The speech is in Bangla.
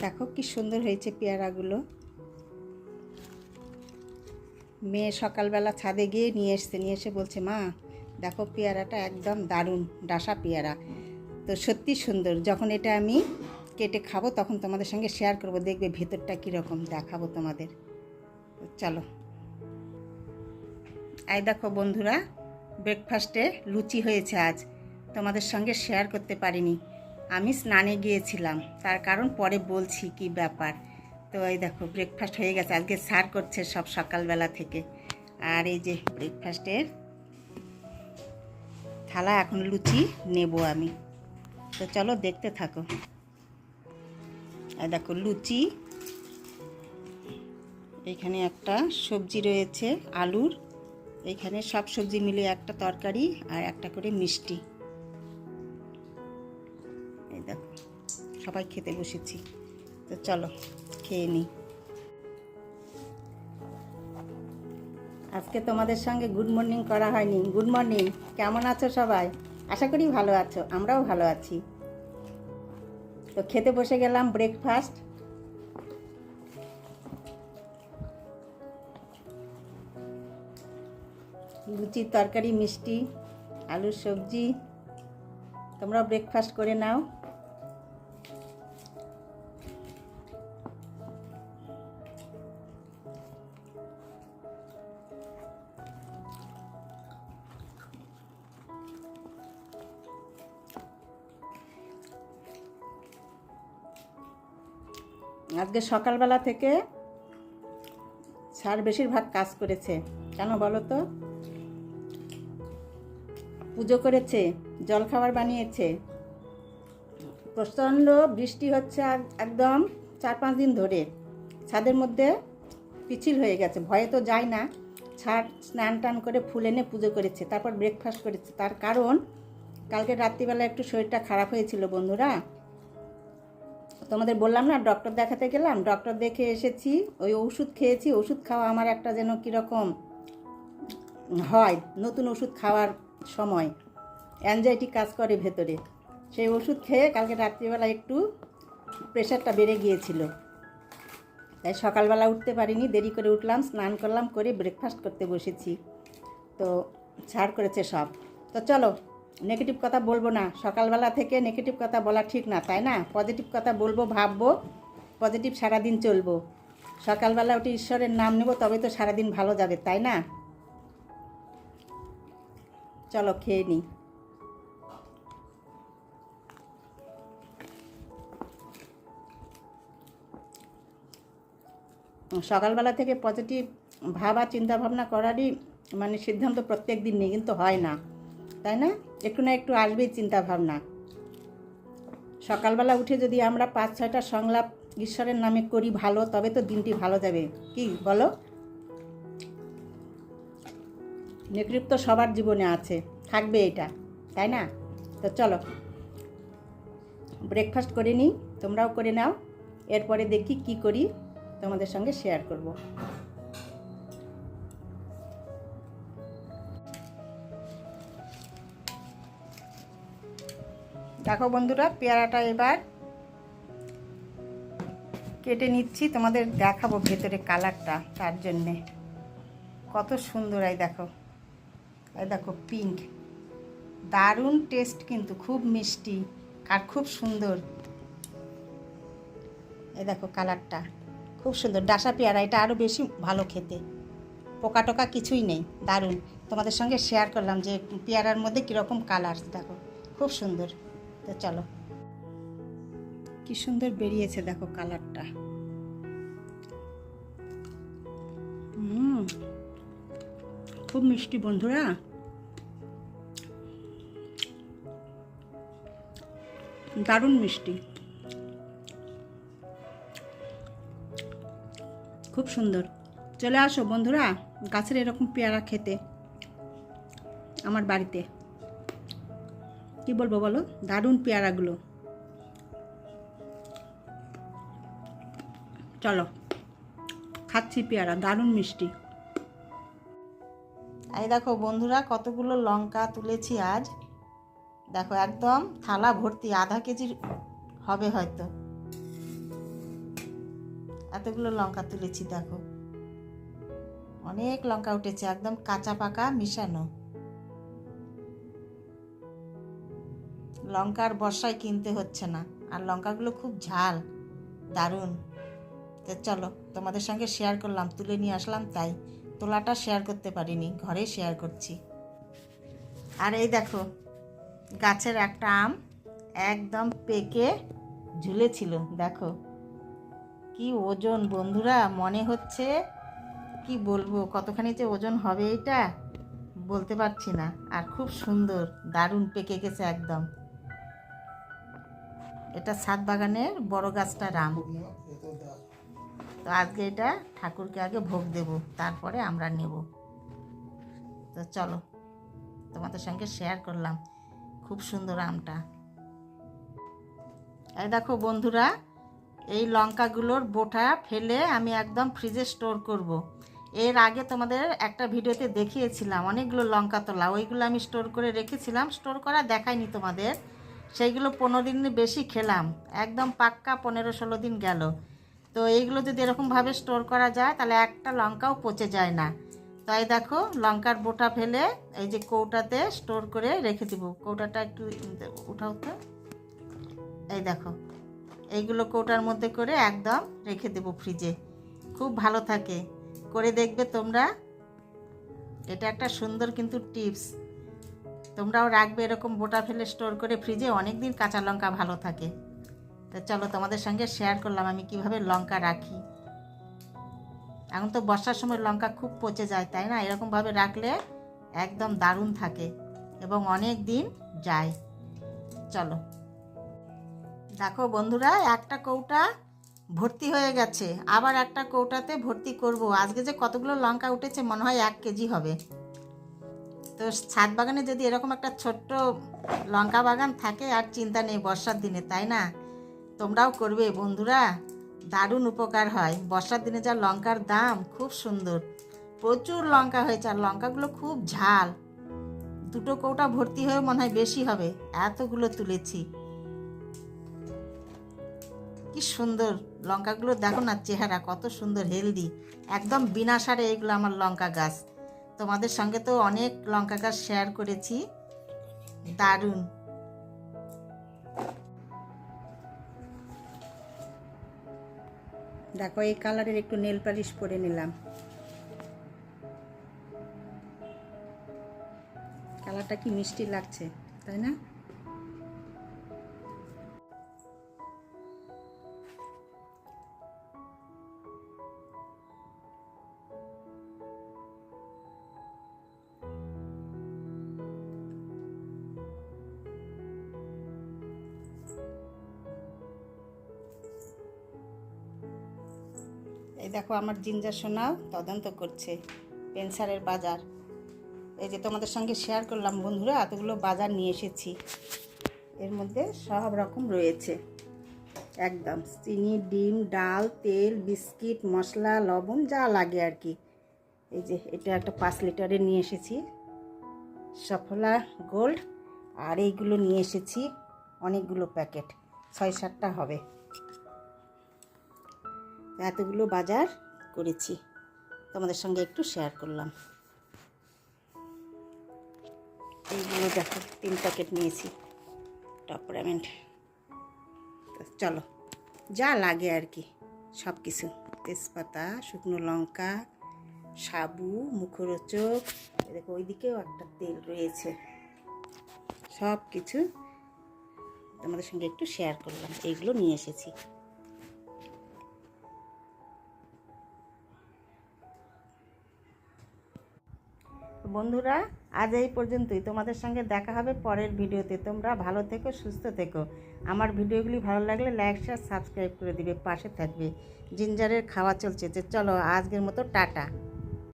দেখো কি সুন্দর হয়েছে পেয়ারাগুলো। মেয়ে সকালবেলা ছাদে গিয়ে নিয়ে এসছে, নিয়ে এসে বলছে, মা, দেখো পেয়ারাটা একদম দারুণ, ডাসা পেয়ারা। তো সত্যি সুন্দর। যখন এটা আমি কেটে খাব, তখন তোমাদের সঙ্গে শেয়ার করব, দেখবে ভেতরটা কীরকম দেখাবো তোমাদের। চলো। এই দেখো বন্ধুরা ব্রেকফাস্টে লুচি হয়েছে আজ। তোমাদের সঙ্গে শেয়ার করতে পারিনি। আমি স্নানে গিয়েছিলাম। তার কারণ পরে বলছি কি ব্যাপার। তো এই দেখো ব্রেকফাস্ট হয়ে গেছে। আজকে সার করছে সব সকালবেলা থেকে। আর এই যে ব্রেকফাস্টের থালা, এখন লুচি নেব আমি। তো চলো দেখতে থাকো। এই দেখো, লুচি। এখানে একটা সবজি রয়েছে, আলুর। এখানে সব সবজি মিলিয়ে একটা তরকারি আর একটা করে মিষ্টি। সবাই খেতে বসেছি। তো চলো, খেয়ে নিই। আজকে তোমাদের সঙ্গে গুড মর্নিং করা হয়নি। গুড মর্নিং কেমন আছো সবাই? আশা করি ভালো আছো, আমরাও ভালো আছি। তো খেতে বসে গেলাম ব্রেকফাস্ট লুচির তরকারি, মিষ্টি, আলুর সবজি। তোমরা ব্রেকফাস্ট করে নাও। আজকে সকালবেলা থেকে স্যার বেশিরভাগ কাজ করেছে। কেন বলো তো? পুজো করেছে জলখাবার বানিয়েছে। প্রচণ্ড বৃষ্টি হচ্ছে এক- একদম চার পাঁচ দিন ধরে। ছাদের মধ্যে পিছিল হয়ে গেছে, ভয়ে তো যায় না। ছাদ স্নান টান করে ফুল এনে পুজো করেছে, তারপর ব্রেকফাস্ট করেছে। তার কারণ, কালকে রাত্রিবেলা একটু শরীরটা খারাপ হয়েছিল বন্ধুরা। তোমাদের বললাম না ডক্টর দেখাতে গেলাম ডক্টর দেখে এসেছি, ওই ওষুধ খেয়েছি, ওষুধ খাওয়া আমার একটা যেন কীরকম হয়, নতুন ওষুধ খাওয়ার সময় অ্যাংজাইটি কাজ করে ভেতরে। সেই ওষুধ খেয়ে কালকে রাত্রিবেলা একটু প্রেশারটা বেড়ে গিয়েছিল। তাই সকালবেলা উঠতে পারিনি, দেরি করে উঠলাম, স্নান করলাম, করে ব্রেকফাস্ট করতে বসেছি। তো, ছাড় করেছে সব। তো চলো নেগেটিভ কথা বলব না। সকালবেলা থেকে নেগেটিভ কথা বলা ঠিক না, তাই না? পজিটিভ কথা বলব, ভাববো পজিটিভ সারাদিন চলবো। সকালবেলা উঠে ঈশ্বরের নাম নেব তবে তো সারাদিন ভালো যাবে, তাই না? চলো খেয়ে নিই সকালবেলা থেকে পজিটিভ ভাবা, চিন্তা ভাবনা করারই মানে সিদ্ধান্ত প্রত্যেক দিন নিয়ে কিন্তু হয় না। তাই না? একটু না একটু আসবেই চিন্তা ভাবনা সকালবেলা উঠে যদি আমরা পাঁচ, ছয়টা সংলাপ ঈশ্বরের নামে করি ভালো, তবে তো দিনটি ভালো যাবে। কি বলো? নেতৃত্ব সবার জীবনে আছে, থাকবে এটা, তাই না? তো চলো ব্রেকফাস্ট করে নিই, তোমরাও করে নাও, এরপরে দেখি কি করি তোমাদের সঙ্গে শেয়ার করব। দেখো বন্ধুরা, পেয়ারাটা এবার কেটে নিচ্ছি। তোমাদের দেখাবো ভেতরে কালারটা, তার জন্যে। কত সুন্দর, এই দেখো। এই দেখো পিঙ্ক দারুণ টেস্ট কিন্তু, খুব মিষ্টি আর খুব সুন্দর। এই দেখো কালারটা, খুব সুন্দর। ডাসা পেয়ারা, এটা আরও বেশি ভালো খেতে। পোকা টোকা কিছুই নেই, দারুণ। তোমাদের সঙ্গে শেয়ার করলাম যে পেয়ারার মধ্যে কীরকম কালার দেখো। খুব সুন্দর। তো চলো। কি সুন্দর বেরিয়েছে দেখো কালারটা। খুব মিষ্টি বন্ধুরা। দারুণ মিষ্টি। খুব সুন্দর। চলে আসো বন্ধুরা, গাছের এরকম পেয়ারা খেতে, আমার বাড়িতে। কি বলব বলো? দারুণ পেয়ারাগুলো। চলো, খাচ্ছি পেয়ারা, দারুণ মিষ্টি। এই দেখো বন্ধুরা, কতগুলো লঙ্কা তুলেছি আজ। দেখো একদম থালা ভর্তি, আধা কেজির হবে হয়তো। এতগুলো লঙ্কা তুলেছি, দেখো। অনেক লঙ্কা উঠেছে, একদম কাঁচা পাকা মিশানো। লঙ্কার বর্ষায় কিনতে হচ্ছে না। আর লঙ্কাগুলো খুব ঝাল। দারুণ। তো চলো, তোমাদের সঙ্গে শেয়ার করলাম, তুলে নিয়ে আসলাম, তাই তোলাটা শেয়ার করতে পারিনি, ঘরে শেয়ার করছি। আর এই দেখো, গাছের একটা আম একদম পেকে ঝুলেছিল, দেখো। কি ওজন, বন্ধুরা, মনে হচ্ছে কি বলব, কতখানি যে ওজন হবে এটা, বলতে পারছি না। আর খুব সুন্দর, দারুণ পেকে গেছে একদম। এটা ছাদ বাগানের বড় গাছটার আম তো আজকে এটা ঠাকুরকে আগে ভোগ দেব, তারপরে আমরা নেব। তো চলো, তোমাদের সঙ্গে শেয়ার করলাম খুব সুন্দর আমটা। এই দেখো বন্ধুরা, এই লঙ্কাগুলোর বোটা ফেলে আমি একদম ফ্রিজে স্টোর করব। এর আগে তোমাদের একটা ভিডিওতে দেখিয়েছিলাম, অনেকগুলো লঙ্কা তোলা, ওইগুলো আমি স্টোর করে রেখেছিলাম। স্টোর করা দেখাইনি তোমাদের। সেইগুলো পনেরো দিন বেশি খেলাম। একদম পাক্কা পনেরো ষোলো দিন গেল। তো এইগুলো যদি এরকমভাবে স্টোর করা যায়, তাহলে একটা লঙ্কাও পচে যায় না। তাই দেখো, লঙ্কার বোটা ফেলে এই যে কৌটাতে স্টোর করে রেখে দিব। কৌটাটা একটু উঠাও তো। এই দেখো, এইগুলো কৌটার মধ্যে করে একদম রেখে দেব ফ্রিজে খুব ভালো থাকে। করে দেখবে তোমরা। এটা একটা সুন্দর কিন্তু টিপস তোমরাও রাখবে এরকম বোটা ফেলে স্টোর করে ফ্রিজে অনেক দিন কাঁচা লঙ্কা ভালো থাকে। তো চলো তোমাদের সঙ্গে শেয়ার করলাম আমি কীভাবে লঙ্কা রাখি। এখন তো বর্ষার সময় লঙ্কা খুব পচে যায়, তাই না? এরকমভাবে রাখলে একদম দারুণ থাকে এবং অনেক দিন যায়। চলো। দেখো বন্ধুরা, একটা কৌটা ভর্তি হয়ে গেছে। আবার একটা কৌটাতে ভর্তি করব। আজকে যে কতগুলো লঙ্কা উঠেছে, মনে হয় এক কেজি হবে। তো ছাদ বাগানে যদি এরকম একটা ছোট্ট লঙ্কা বাগান থাকে, আর চিন্তা নেই বর্ষার দিনে, তাই না? তোমরাও করবে, বন্ধুরা। দারুণ উপকার হয়। বর্ষার দিনে যা লঙ্কার দাম, খুব সুন্দর। প্রচুর লঙ্কা হয়েছে, আর লঙ্কাগুলো খুব ঝাল। দুটো কৌটা ভর্তি হয়ে মনে হয় বেশি হবে। এতগুলো তুলেছি। কি সুন্দর লঙ্কাগুলো। দেখো না চেহারা, কত সুন্দর, হেলদি। একদম বিনা সারে এইগুলো আমার লঙ্কা গাছ। তোমাদের সঙ্গে তো অনেক লঙ্কা গাছ শেয়ার করেছি। দারুণ। দেখো, এই কালারের একটু নেল পালিশ পরে নিলাম। কালারটা কি মিষ্টি লাগছে, তাই না? দেখো আমার জিঞ্জার সোনাও তদন্ত করছে পেন্সারের বাজার। এই যে তোমাদের সঙ্গে শেয়ার করলাম বন্ধুরা, এতগুলো বাজার নিয়ে এসেছি। এর মধ্যে সব রকম রয়েছে। একদম চিনি, ডিম, ডাল, তেল, বিস্কিট, মশলা, লবণ, যা লাগে আর কি। এই যে এটা একটা পাঁচ লিটারে নিয়ে এসেছি। সফলা গোল্ড, আর এইগুলো নিয়ে এসেছি। অনেকগুলো প্যাকেট, ছয় সাতটা হবে। এতগুলো বাজার করেছি। তোমাদের সঙ্গে একটু শেয়ার করলাম। এইগুলো দেখো, তিন প্যাকেট নিয়েছি। টপ রেমেন্ট চলো, যা লাগে আর কি সব কিছু তেজপাতা, শুকনো লঙ্কা, সাবু, মুখরোচক। দেখো, ওইদিকেও একটা তেল রয়েছে। সব কিছু তোমাদের সঙ্গে একটু শেয়ার করলাম। এইগুলো নিয়ে এসেছি। বন্ধুরা, আজ এই পর্যন্তই। তোমাদের সঙ্গে দেখা হবে পরের ভিডিওতে। তোমরা ভালো থেকো, সুস্থ থেকো। আমার ভিডিওগুলি ভালো লাগলে লাইক, শেয়ার, সাবস্ক্রাইব করে দিবে, পাশে থাকবে। জিঞ্জারের খাওয়া চলছে। যে চলো, আজকের মতো টাটা।